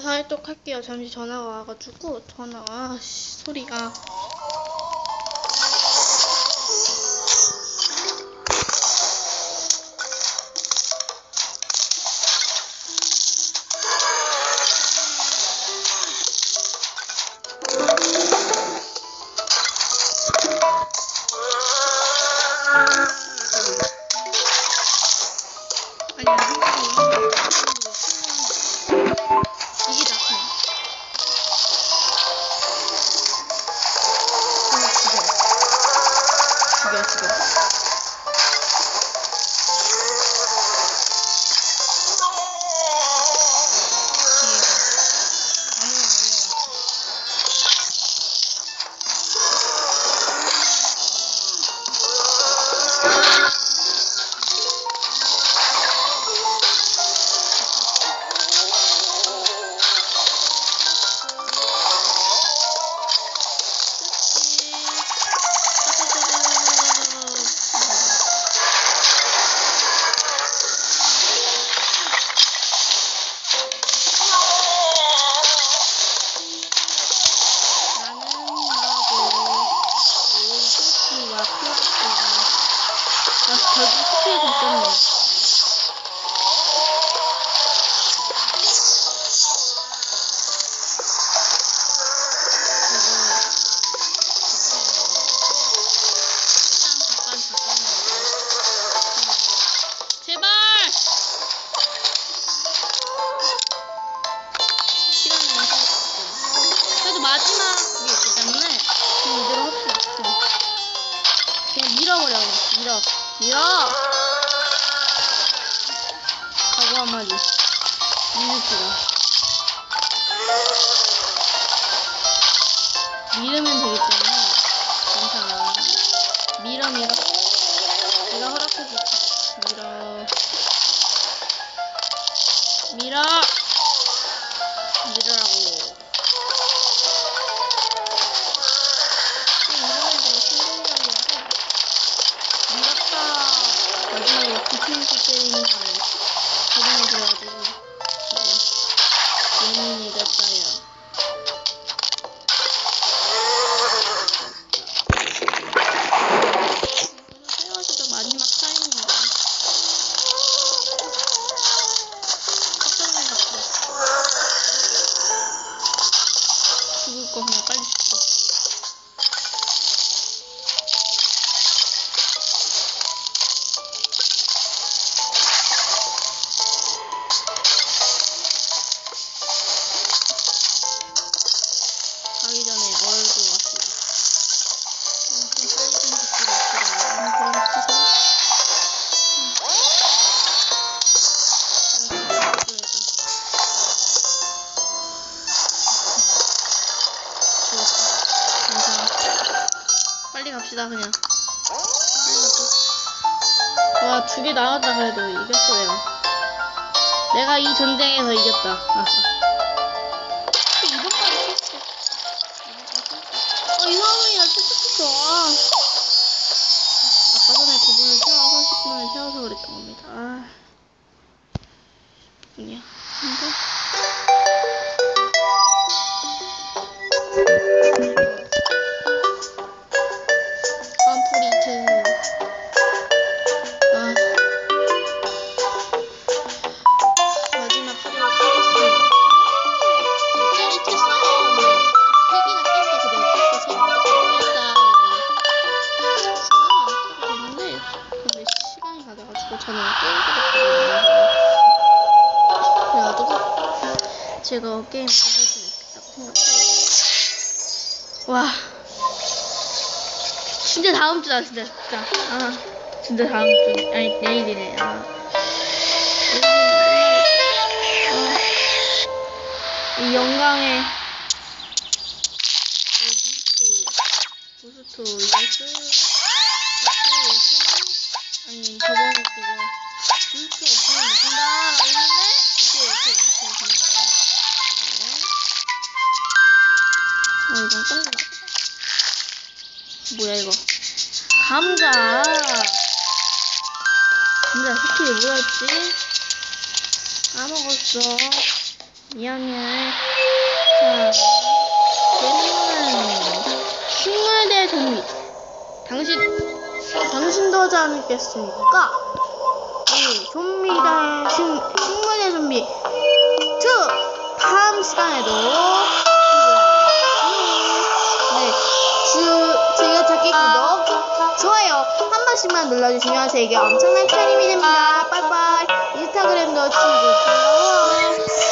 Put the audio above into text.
사회톡 할게요. 잠시 전화가 와가지고 전화 아 씨, 소리가 결국 잠깐 잠깐만요 제발 시간이 짧았어 그래도 마지막이 있기 이대로 합시다. 그냥 밀어버려. 밀어. 밀어! 각오 한마디. 밀읍시다. 밀으면 되기 때문에 괜찮아. 밀어, 밀어. 내가 허락해줄게. 밀었다. 빨리 갑시다, 그냥. 와, 두 개 나왔다, 그래도. 이겼어, 내가. 내가 이 전쟁에서 이겼다. 아하. 이번까지 했어. 어, 쫓았어. 아. 아까 전에 그분을 태워서 30분을 태워서 그랬던 겁니다. 아. 뭐냐. 근데. 저는 게임 하겠거든요. 그래가지고 제가 게임 할수 있겠다고 생각해요. 와. 진짜 다음 주다 진짜 진짜. 아 진짜 다음 주 아니 내일이네. 아. 아. 이 영광의 예스 부스트 예스 아니 저번에 그거. 부스트 없으면 못한다 라고 했는데 이게 이렇게 이렇게 되는 거예요. 어 이건 끝났나 뭐야 이거? 감자. 감자 스킬이 뭐였지? 까먹었어. 2학년의 자 예능은 식물대 좀비 당신 당신도 하지 않겠습니까? 네, 좀비다 식, 식물대 좀비 2 다음 시간에도 네, 주, 즐겨찾기 구독, 좋아요 한 번씩만 눌러주시면 제게 엄청난 큰 힘이 됩니다. 빠이빠이. 인스타그램도 친구.